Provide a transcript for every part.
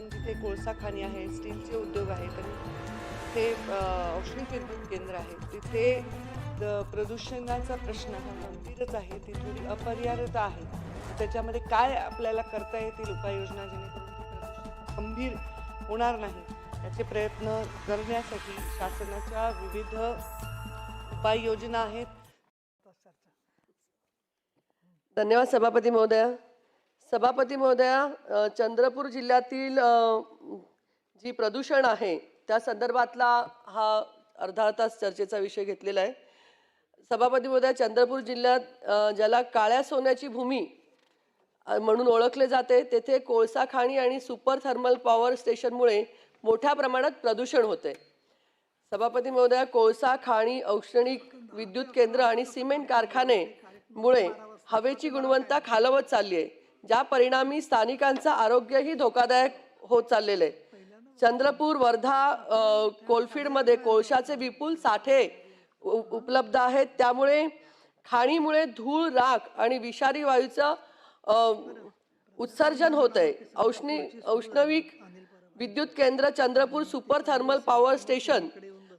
पण जिथे कोळसा खाणी आहे स्टीलचे उद्योग आहेत आणि ते औष्णिक विद्युत केंद्र आहे. तिथे द- प्रदूषणाचा प्रश्न हा गंभीरच आहे. ती थोडी अपरिहार्यता आहे. त्याच्यामध्ये काय आपल्याला करता येतील उपाययोजना जेणेकरून गंभीर होणार नाही याचे प्रयत्न करण्यासाठी शासनाच्या विविध उपाययोजना आहेत. धन्यवाद सभापती महोदया. सभापती महोदया चंद्रपूर जिल्ह्यातील जी प्रदूषण आहे त्या संदर्भातला हा अर्धा तास चर्चेचा विषय घेतलेला आहे. सभापती महोदया चंद्रपूर जिल्ह्यात ज्याला काळ्या सोन्याची भूमी म्हणून ओळखले जाते तेथे कोळसा खाणी आणि सुपर थर्मल पॉवर स्टेशनमुळे मोठ्या प्रमाणात प्रदूषण होते. सभापती महोदया कोळसा खाणी औष्णिक विद्युत केंद्र आणि सिमेंट कारखाने मुळे हवेची गुणवत्ता खालवत चालली आहे. ज्या परिणामी स्थानिकांचं आरोग्यही धोकादायक होत चाललेलं आहे. चंद्रपूर वर्धा कोलफीडमध्ये कोळशाचे विपुल साठे उपलब्ध आहेत. त्यामुळे खाणीमुळे धूळ राख आणि विषारी वायूचं उत्सर्जन होत आहे औष्णी औष्णविक विद्युत केंद्र Chandrapur super thermal power station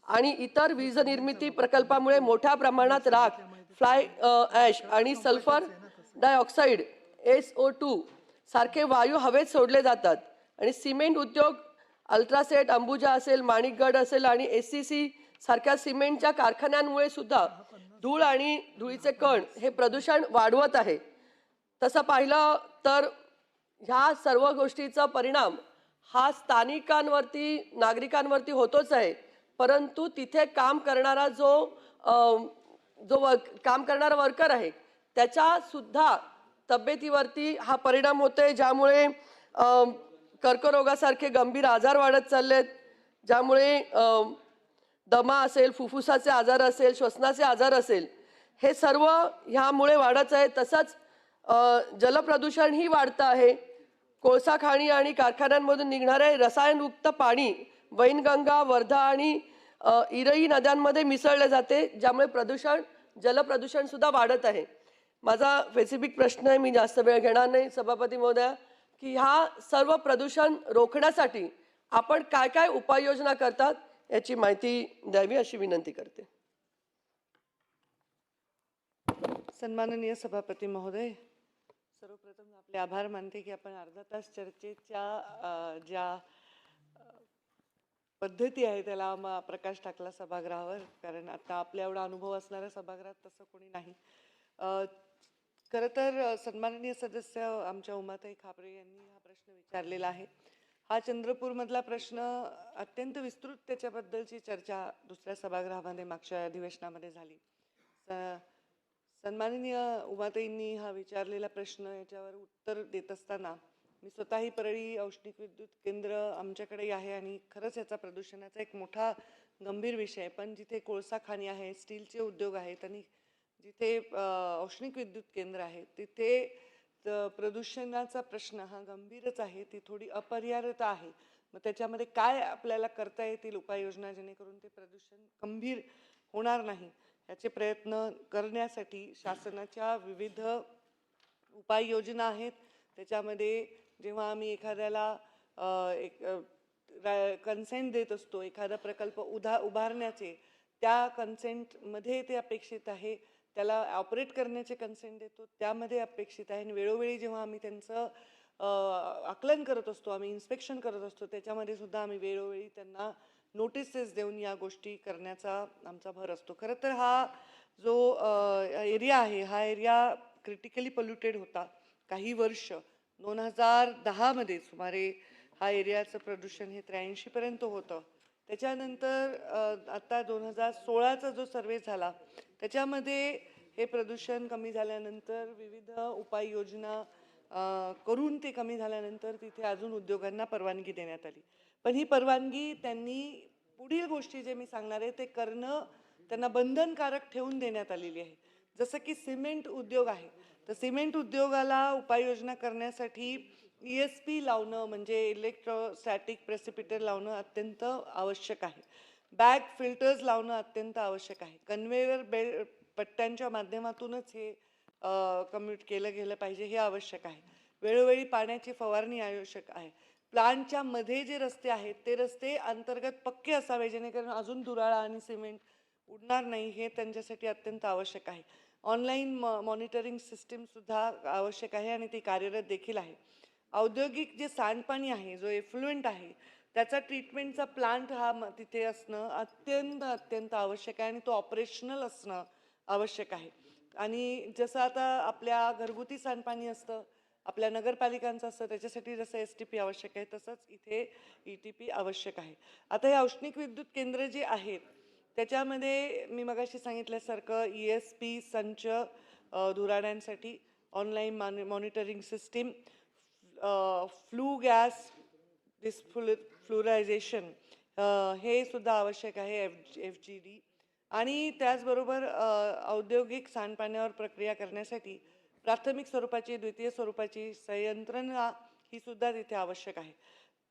आणि इतर वीज निर्मिती प्रकल्पामुळे मोठ्या प्रमाणात राख फ्लाय ॲश आणि sulphur dioxide S O two सारखे वायू हवेत सोडले जातात. आणि सिमेंट उद्योग अल्ट्रासेट अंबुजा असेल माणिकगड असेल आणि एस सी सी सारख्या सिमेंटच्या कारखान्यांमुळे सुद्धा धूळ आणि धुळीचे कण हे प्रदूषण वाढवत आहे. तसं पाहिलं तर ह्या सर्व गोष्टीचा परिणाम हा स्थानिकांवरती नागरिकांवरती होतोच आहे. परंतु तिथे काम करणारा जो जो वर्क काम करणारा वर्कर आहे त्याच्यासुद्धा तब्येतीवरती हा परिणाम होतोय ज्यामुळे कर्करोगासारखे गंभीर आजार वाढत चाललेत ज्यामुळे दमा असेल फुफ्फुसाचे आजार असेल श्वसनाचे आजार असेल हे सर्व ह्यामुळे वाढत आहे. तसंच जलप्रदूषणही वाढतं आहे. कोळसा खाणी आणि कारखान्यांमधून निघणारे रसायनयुक्त पाणी वैनगंगा वर्धा आणि इरई नद्यांमध्ये मिसळले जाते ज्यामुळे प्रदूषण जलप्रदूषणसुद्धा वाढत आहे. माझा स्पेसिफिक प्रश्न आहे मी जास्त वेळ घेणार नाही. सभापती महोदया की ह्या सर्व प्रदूषण रोखण्यासाठी आपण काय काय उपाययोजना करतात याची माहिती द्यावी अशी विनंती करते. सन्माननीय सभापती महोदय सर्वप्रथम आपले आभार मानते की आपण अर्धा तास चर्चेच्या ज्या पद्धती आहे त्याला म प्रकाश टाकला सभागृहावर. कारण आता आपल्या एवढा अनुभव असणाऱ्या सभागृहात तसं कोणी नाही. खरं तर सन्माननीय सदस्य आमच्या उमाताई खापरे यांनी हा प्रश्न विचारलेला आहे. हा चंद्रपूरमधला प्रश्न अत्यंत विस्तृत त्याच्याबद्दलची चर्चा दुसऱ्या सभागृहामध्ये मागच्या अधिवेशनामध्ये झाली. स- सन्माननीय उमाताईंनी हा विचारलेला प्रश्न याच्यावर उत्तर देत असताना मी स्वतःही परळी औष्णिक विद्युत केंद्र आमच्याकडे आहे आणि खरंच याचा प्रदूषणाचा एक मोठा गंभीर विषय आहे. पण जिथे कोळसा खाणी आहे स्टीलचे उद्योग आहेत आणि जिथे औष्णिक विद्युत केंद्र आहे तिथे प्रदूषणाचा प्रश्न हा गंभीरच आहे ती थोडी अपरिहार्यता आहे. मग त्याच्यामध्ये काय आपल्याला करता येतील उपाययोजना जेणेकरून ते प्रदूषण गंभीर होणार नाही याचे प्रयत्न करण्यासाठी शासनाच्या विविध उपाययोजना आहेत. त्याच्यामध्ये जेव्हा आम्ही एखाद्याला एक कन्सेंट देत असतो एखादा प्रकल्प उधा उभारण्याचे त्या कन्सेंटमध्ये ते अपेक्षित आहे. त्याला ऑपरेट करण्याचे कन्सेंट देतो. त्यामध्ये अपेक्षित आहे. आणि वेळोवेळी जेव्हा आम्ही त्यांचं आकलन करत असतो आम्ही इन्स्पेक्शन करत असतो त्याच्यामध्ये सुद्धा आम्ही वेळोवेळी त्यांना नोटिसेस देऊन या गोष्टी करण्याचा आमचा भर असतो. खरं तर हा जो एरिया आहे हा एरिया क्रिटिकली पोल्युटेड होता काही वर्ष. दोन हजार दहामध्ये सुमारे हा एरियाचं प्रदूषण हे त्र्याऐंशीपर्यंत होतं. त्याच्यानंतर आता दोन हजार सोळाचा जो सर्वे झाला त्याच्यामध्ये हे प्रदूषण कमी झाल्यानंतर विविध उपाययोजना करून ते कमी झाल्यानंतर तिथे अजून उद्योगांना परवानगी देण्यात आली. पण ही परवानगी त्यांनी पुढील गोष्टी जे मी सांगणार आहे ते करणं त्यांना बंधनकारक ठेवून देण्यात आलेली आहे. जसं की सिमेंट उद्योग आहे. तर सिमेंट उद्योगाला उपाययोजना करण्यासाठी ई एस पी लावणं म्हणजे इलेक्ट्रोस्टॅटिक प्रेसिपिटर लावणं अत्यंत आवश्यक आहे. बॅग फिल्टर्स लावणं अत्यंत आवश्यक आहे. कन्वेयर बेल पट्ट्यांच्या माध्यमातूनच हे कम्युट केलं गेलं पाहिजे हे आवश्यक आहे. वेळोवेळी पाण्याची फवारणी आवश्यक आहे. प्लांटच्या मध्ये जे रस्ते आहेत ते रस्ते अंतर्गत पक्के असावे जेणेकरून अजून दुराळा आणि सिमेंट उडणार नाही हे त्यांच्यासाठी अत्यंत आवश्यक आहे. ऑनलाईन म मॉनिटरिंग सिस्टीमसुद्धा आवश्यक आहे आणि ती कार्यरत देखील आहे. औद्योगिक जे सांडपाणी आहे जो एफ्लुएंट आहे त्याचा ट्रीटमेंटचा प्लांट हा म- तिथे असणं अत्यंत अत्यंत आवश्यक आहे आणि तो ऑपरेशनल असणं आवश्यक आहे. आणि जसं आता आपल्या घरगुती सांडपाणी असतं आपल्या नगरपालिकांचं असतं त्याच्यासाठी जसं एस टी पी आवश्यक आहे तसंच इथे ई टी पी आवश्यक आहे. आता हे औष्णिक विद्युत केंद्र जे आहेत त्याच्यामध्ये मी मगाशी सांगितल्यासारखं ई एस पी संच अ, धुराड्यांसाठी online moni monitoring system flue gas desulphurisation हे सुद्धा आवश्यक आहे एफ एफ जी डी आणि त्याचबरोबर औद्योगिक सांडपाण्यावर प्रक्रिया करण्यासाठी प्राथमिक स्वरूपाची द्वितीय स्वरूपाची संयंत्रणा ही सुद्धा तिथे आवश्यक आहे.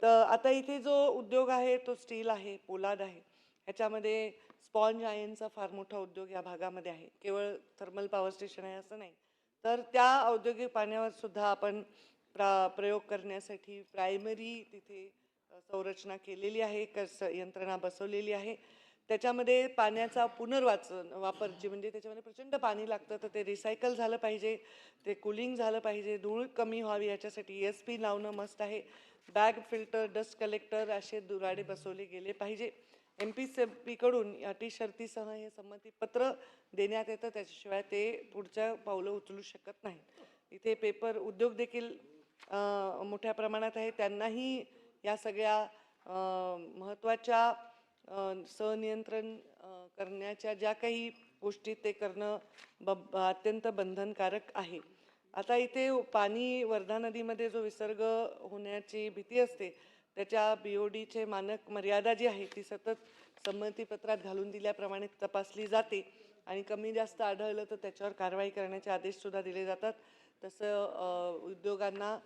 तर आता इथे जो उद्योग आहे तो स्टील आहे पोलाद आहे. ह्याच्यामध्ये स्पॉन्ज आयनचा फार मोठा उद्योग या भागामध्ये आहे. केवळ थर्मल पॉवर स्टेशन आहे असं नाही. तर त्या औद्योगिक पाण्यावर सुद्धा आपण प्रा प्रयोग करण्यासाठी प्रायमरी तिथे संरचना केलेली आहे कस यंत्रणा बसवलेली आहे. त्याच्यामध्ये पाण्याचा पुनर्वाचन वापर जे म्हणजे त्याच्यामध्ये प्रचंड पाणी लागतं तर ते रिसायकल झालं पाहिजे ते कुलिंग झालं पाहिजे धूळ कमी व्हावी याच्यासाठी एस पी लावणं मस्त आहे. बॅग फिल्टर डस्ट कलेक्टर असे दुराडे बसवले गेले पाहिजे. एम पी सी पीकडून अटी शर्तीसह हे संमतीपत्र देण्यात येतं त्याच्याशिवाय ते पुढच्या पावलं उचलू शकत नाही इथे पेपर उद्योग देखील मोठ्या प्रमाणात आहे. त्यांनाही या सगळ्या महत्त्वाच्या सनियंत्रण करण्याच्या ज्या काही गोष्टी ते करणं ब अत्यंत बंधनकारक आहे. आता इथे पाणी वर्धा नदीमध्ये जो विसर्ग होण्याची भीती असते त्याच्या बी ओ डीचे मानक मर्यादा जी आहे ती सतत संमतीपत्रात घालून दिल्याप्रमाणे तपासली जाते आणि कमी जास्त आढळलं तर त्याच्यावर कारवाई करण्याचे आदेशसुद्धा दिले जातात. तसं उद्योगांना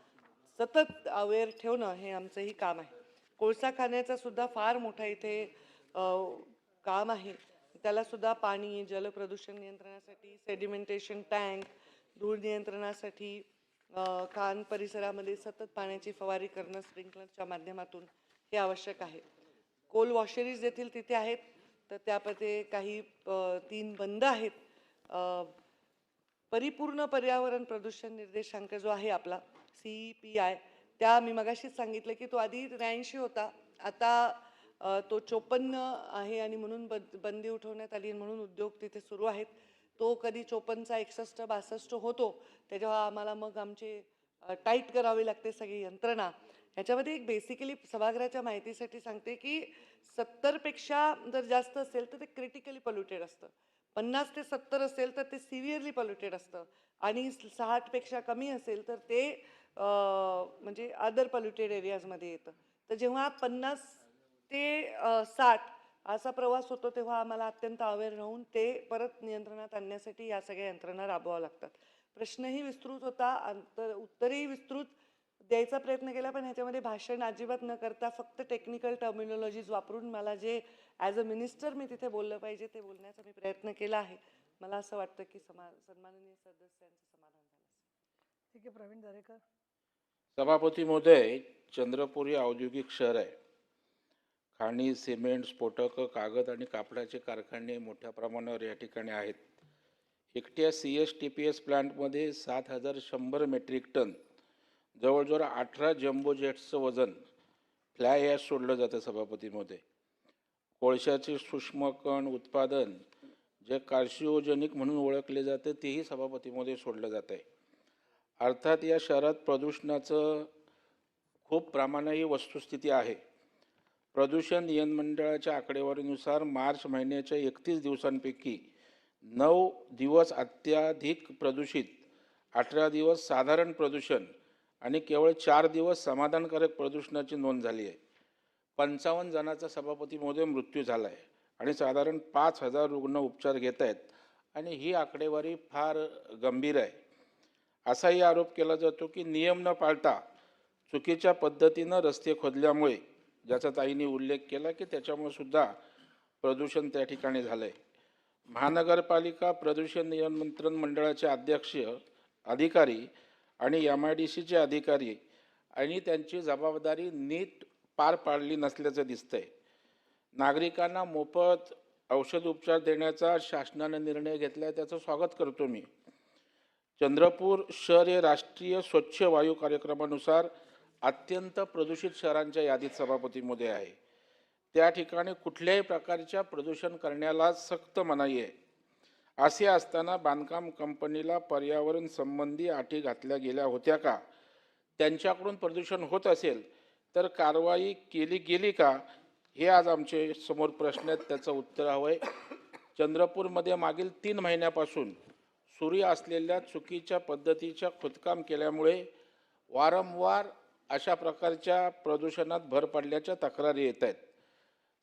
सतत अवेअर ठेवणं हे आमचंही काम आहे. कोळसा खाण्याचा सुद्धा फार मोठा इथे काम आहे. त्याला सुद्धा पाणी जलप्रदूषण नियंत्रणासाठी सेडिमेंटेशन टँक धूळ नियंत्रणासाठी कान परिसरामध्ये सतत पाण्याची फवारी करणं स्प्रिंकलरच्या माध्यमातून हे आवश्यक आहे. कोल वॉशरीज देखील तिथे आहेत. तर त्यामध्ये काही तीन बंद आहेत. परिपूर्ण पर्यावरण प्रदूषण निर्देशांक जो आहे आपला सी पी आय त्या मी मगाशीच सांगितलं की तो आधी त्र्याऐंशी होता. आता तो चोपन्न आहे आणि म्हणून बंद बंदी उठवण्यात आली म्हणून उद्योग तिथे सुरू आहेत. तो कधी चोपन्नचा एकसष्ट बासष्ट होतो त्याच्यावर आम्हाला मग आमचे टाईट करावी लागते सगळी यंत्रणा. ह्याच्यामध्ये एक बेसिकली सभागृहाच्या माहितीसाठी सांगते की सत्तरपेक्षा जर जास्त असेल तर ते क्रिटिकली पॉल्युटेड असतं. पन्नास ते सत्तर असेल तर ते सिव्हिअरली पॉल्युटेड असतं. आणि साठपेक्षा कमी असेल तर ते म्हणजे अदर पॉल्युटेड एरियाजमध्ये येतं. तर जेव्हा पन्नास ते साठ असा प्रवास होतो तेव्हा आम्हाला अत्यंत अवेअर राहून ते परत नियंत्रणात आणण्यासाठी या सगळ्या यंत्रणा राबवाव्या लागतात. प्रश्नही विस्तृत होता अंतर उत्तरही विस्तृत द्यायचा प्रयत्न केला पण ह्याच्यामध्ये भाषण अजिबात न करता फक्त टेक्निकल टर्मिनॉलॉजीज वापरून मला जे ॲज अ मिनिस्टर मी तिथे बोललं पाहिजे ते बोलण्याचा मी प्रयत्न केला आहे. मला असं वाटतं की समा सन्माननीय सदस्यांचं समाधान झालं. ठीक आहे प्रवीण दरेकर. सभापती महोदय चंद्रपूर हे औद्योगिक शहर आहे. खाणी सिमेंट स्फोटक कागद आणि कापडाचे कारखाने मोठ्या प्रमाणावर या ठिकाणी आहेत. एकट्या C S T P S प्लांटमध्ये सात हजार शंभर मेट्रिक टन जवळजवळ अठरा जम्बो जेट्सचं वजन फ्लाय ॲश सोडलं जातं सभापतीमध्ये. कोळशाचे सूक्ष्म कण उत्पादन जे कार्सिओजेनिक म्हणून ओळखले जाते तेही सभापतीमध्ये सोडलं जात आहे अर्थात या शहरात प्रदूषणाचं खूप प्रमाणाही वस्तुस्थिती आहे. प्रदूषण नियन मंडळाच्या आकडेवारीनुसार मार्च महिन्याच्या एकतीस दिवसांपैकी नऊ दिवस अत्याधिक प्रदूषित अठरा दिवस साधारण प्रदूषण आणि केवळ चार दिवस समाधानकारक प्रदूषणाची नोंद झाली आहे. पंचावन्न जणांचा सभापतीमध्ये मृत्यू झाला आहे आणि साधारण पाच हजार रुग्ण उपचार घेत आहेत आणि ही आकडेवारी फार गंभीर आहे. असाही आरोप केला जातो की नियम न पाळता चुकीच्या पद्धतीनं रस्ते खोदल्यामुळे ज्याचा ताईंनी उल्लेख केला की त्याच्यामुळे सुद्धा प्रदूषण त्या ठिकाणी झालं आहे महानगरपालिका प्रदूषण नियंत्रण मंडळाचे अध्यक्ष अधिकारी आणि एम आय डी सीचे अधिकारी आणि त्यांची जबाबदारी नीट पार पाडली नसल्याचं दिसतंय. नागरिकांना मोफत औषध उपचार देण्याचा शासनानं निर्णय घेतला आहे त्याचं स्वागत करतो मी. चंद्रपूर शहर हे राष्ट्रीय स्वच्छ वायू कार्यक्रमानुसार अत्यंत प्रदूषित शहरांच्या यादीत सभापतीमध्ये आहे. त्या ठिकाणी कुठल्याही प्रकारच्या प्रदूषण करण्याला सक्त मनाई आहे. असे असताना बांधकाम कंपनीला पर्यावरण संबंधी अटी घातल्या गेल्या होत्या का? त्यांच्याकडून प्रदूषण होत असेल तर कारवाई केली गेली का? हे आज आमचे समोर प्रश्न आहेत त्याचं उत्तर हवं आहे चंद्रपूरमध्ये मागील तीन महिन्यापासून सुरू असलेल्या चुकीच्या पद्धतीच्या खोदकाम केल्यामुळे वारंवार अशा प्रकारच्या प्रदूषणात भर पडल्याच्या तक्रारी येत आहेत.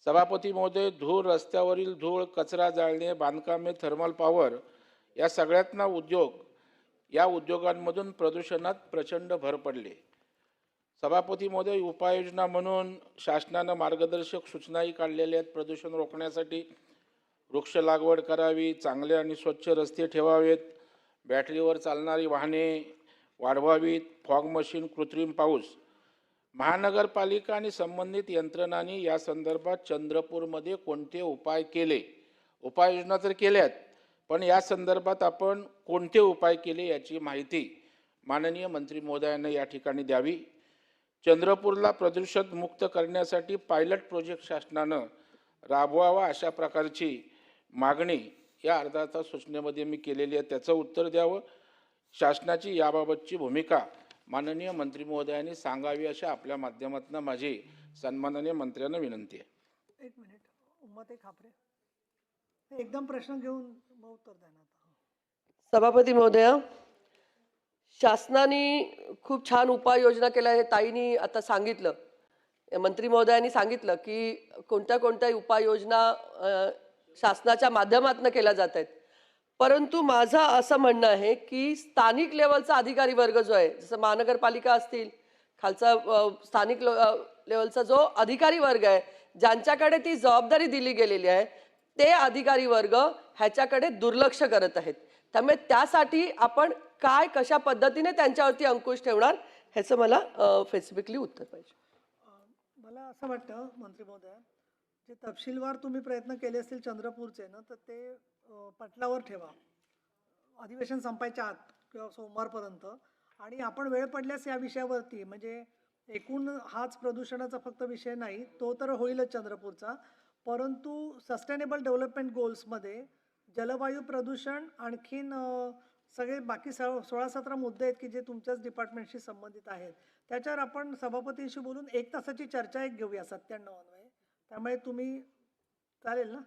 सभापती महोदय धूळ रस्त्यावरील धूळ कचरा जाळणे बांधकामे थर्मल पॉवर या सगळ्यातना उद्योग या उद्योगांमधून प्रदूषणात प्रचंड भर पडले. सभापती महोदय उपाययोजना म्हणून शासनानं मार्गदर्शक सूचनाही काढलेल्या आहेत प्रदूषण रोखण्यासाठी. वृक्ष लागवड करावी चांगले आणि स्वच्छ रस्ते ठेवावेत. बॅटरीवर चालणारी वाहने वाढवावीत. फॉग मशीन कृत्रिम पाऊस. महानगरपालिका आणि संबंधित यंत्रणांनी या संदर्भात चंद्रपूरमध्ये कोणते उपाय केले? उपाययोजना तर केल्यात पण या संदर्भात आपण कोणते उपाय केले याची माहिती माननीय मंत्री महोदयांना या ठिकाणी द्यावी. चंद्रपूरला प्रदूषण मुक्त करण्यासाठी पायलट प्रोजेक्ट शासनानं राबवावा अशा प्रकारची मागणी या तास सूचनेमध्ये मी केलेली आहे. त्याचं उत्तर द्यावं. शासनाची याबाबतची भूमिका माननीय मंत्री महोदयांनी सांगावी अशा आपल्या माध्यमातून माझी सन्माननीय मंत्र्यांना विनंती आहे. एक मिनिट. उम्मते खापरे. एकदम प्रश्न घेऊन उत्तर आता. सभापती महोदया शासनाने खूप छान उपाययोजना केल्या हे ताईनी आता सांगितलं मंत्री महोदयांनी सांगितलं की कोणत्या कोणत्या उपाययोजना शासनाच्या माध्यमातून केल्या जात आहेत. परंतु माझं असं म्हणणं आहे की स्थानिक लेवलचा अधिकारी वर्ग जो आहे जसं महानगरपालिका असतील खालचा स्थानिक लेवलचा जो अधिकारी वर्ग आहे ज्यांच्याकडे ती जबाबदारी दिली गेलेली आहे ते अधिकारी वर्ग ह्याच्याकडे दुर्लक्ष करत आहेत. त्यामुळे त्यासाठी आपण काय कशा पद्धतीने त्यांच्यावरती अंकुश ठेवणार ह्याचं मला स्पेसिफिकली उत्तर पाहिजे. मला असं वाटतं मंत्री महोदय जे तपशीलवार तुम्ही प्रयत्न केले असतील चंद्रपूरचे ना तर ते पटलावर ठेवा. अधिवेशन संपायच्या आत किंवा सोमवारपर्यंत. आणि आपण वेळ पडल्यास या विषयावरती म्हणजे एकूण हाच प्रदूषणाचा फक्त विषय नाही तो तर होईलच चंद्रपूरचा. परंतु सस्टेनेबल डेव्हलपमेंट गोल्समध्ये जलवायू प्रदूषण आणखीन सगळे बाकी स सोळा सतरा मुद्दे आहेत की जे तुमच्याच डिपार्टमेंटशी संबंधित आहेत. त्याच्यावर आपण सभापतींशी बोलून एक तासाची चर्चा एक घेऊया सत्त्याण्णव त्यामुळे तुम्ही चालेल ना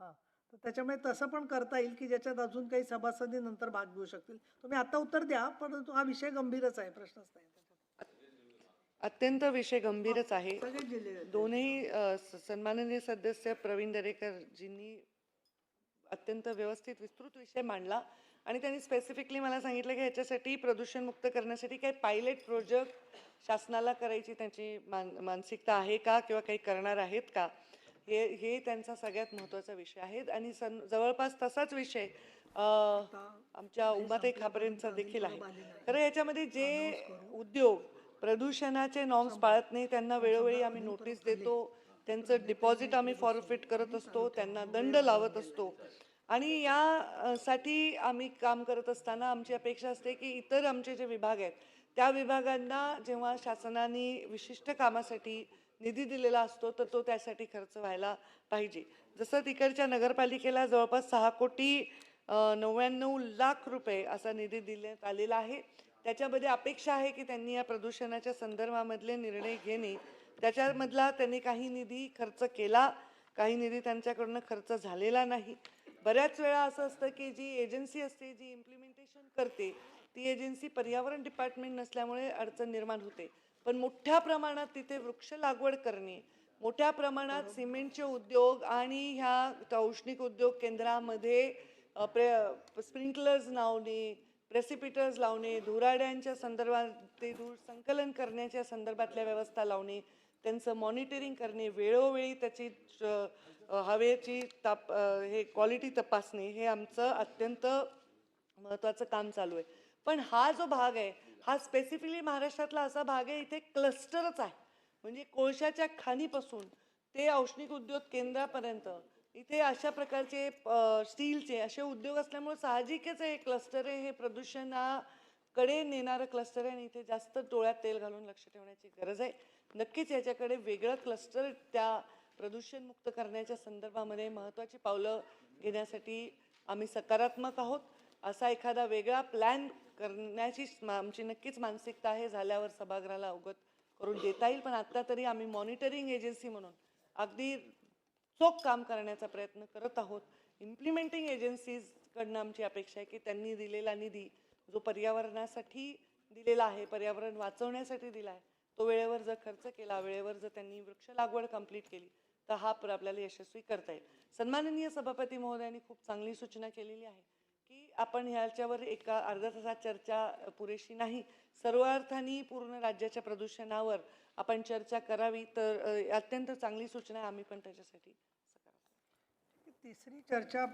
हां तर त्याच्यामुळे तसं पण करता येईल की ज्याच्यात अजून काही सभासदी नंतर भाग घेऊ शकतील तुम्ही आता उत्तर द्या परंतु हा विषय गंभीरच आहे प्रश्नच नाही. अत्यंत विषय गंभीरच आहे. दोनही सन्माननीय सदस्य प्रवीण दरेकरजींनी अत्यंत व्यवस्थित विस्तृत विषय मांडला आणि त्यांनी स्पेसिफिकली मला सांगितलं की ह्याच्यासाठी प्रदूषण मुक्त करण्यासाठी काही पायलट प्रोजेक्ट शासनाला करायची त्यांची मान मानसिकता आहे का किंवा काही करणार आहेत का? हे हे त्यांचा सगळ्यात महत्त्वाचा विषय आहे. आणि सन जवळपास तसाच विषय आमच्या उमाताई खापरेंचा देखील आहे. खरं याच्यामध्ये जे उद्योग प्रदूषणाचे नॉर्म्स पाळत नाही त्यांना वेळोवेळी आम्ही नोटीस देतो. त्यांचं डिपॉझिट आम्ही फॉरफिट करत असतो त्यांना दंड लावत असतो. आणि या अ, साठी आम्ही काम करत असताना आमची अपेक्षा असते की इतर आमचे जे विभाग आहेत त्या विभागांना जेव्हा शासनाने विशिष्ट कामासाठी निधी दिलेला असतो तर तो त्यासाठी खर्च व्हायला पाहिजे. जसं तिकडच्या नगरपालिकेला जवळपास सहा कोटी नव्याण्णव लाख रुपये असा निधी देण्यात आलेला आहे. त्याच्यामध्ये अपेक्षा आहे की त्यांनी या प्रदूषणाच्या संदर्भामधले निर्णय घेणे. त्याच्यामधला त्यांनी काही निधी खर्च केला काही निधी त्यांच्याकडून खर्च झालेला नाही. बऱ्याच वेळा असं असतं की जी एजन्सी असते जी इम्प्लिमेंटेशन करते ती एजन्सी पर्यावरण डिपार्टमेंट नसल्यामुळे अडचण निर्माण होते. पण मोठ्या प्रमाणात तिथे वृक्ष लागवड करणे मोठ्या प्रमाणात सिमेंटचे उद्योग आणि ह्या औष्णिक उद्योग केंद्रामध्ये प्रे स्प्रिंकलर्स लावणे प्रेसिपिटर्स लावणे धुराड्यांच्या संदर्भात ते धूळ संकलन करण्याच्या संदर्भातल्या व्यवस्था लावणे त्यांचं मॉनिटरिंग करणे वेळोवेळी त्याची हवेची ताप हे क्वालिटी तपासणे हे आमचं अत्यंत महत्त्वाचं काम चालू आहे. पण हा जो भाग आहे हा स्पेसिफिकली महाराष्ट्रातला असा भाग आहे इथे क्लस्टरच आहे. म्हणजे कोळशाच्या खाणीपासून ते औष्णिक उद्योग केंद्रापर्यंत इथे अशा प्रकारचे स्टीलचे असे उद्योग असल्यामुळे साहजिकच आहे क्लस्टर आहे हे प्रदूषणाकडे नेणारं क्लस्टर आहे आणि इथे जास्त डोळ्यात तेल घालून लक्ष ठेवण्याची गरज आहे. नक्कीच याच्याकडे वेगळं क्लस्टर त्या प्रदूषणमुक्त करण्याच्या संदर्भामध्ये महत्त्वाची पावलं घेण्यासाठी आम्ही सकारात्मक आहोत. असा एखादा वेगळा प्लॅन करण्याची आमची नक्कीच मानसिकता आहे झाल्यावर सभागृहाला अवगत करून देता येईल. पण आत्ता तरी आम्ही मॉनिटरिंग एजन्सी म्हणून अगदी चोख काम करण्याचा प्रयत्न करत आहोत. इम्प्लिमेंटिंग एजन्सीजकडनं आमची अपेक्षा आहे की त्यांनी दिलेला निधी जो पर्यावरणासाठी दिलेला आहे पर्यावरण वाचवण्यासाठी दिला आहे तो वेळेवर जर खर्च केला वेळेवर जर त्यांनी वृक्ष लागवड कंप्लीट केली तर हा आपल्याला यशस्वी करता येईल. सन्माननीय सभापती महोदयांनी खूप चांगली सूचना केलेली आहे. आपण ह्याच्यावर एका अर्धा तासात चर्चा पुरेशी नाही. सर्व अर्थाने पूर्ण राज्याच्या प्रदूषणावर आपण चर्चा करावी तर अत्यंत चांगली सूचना आम्ही पण त्याच्यासाठी तिसरी चर्चा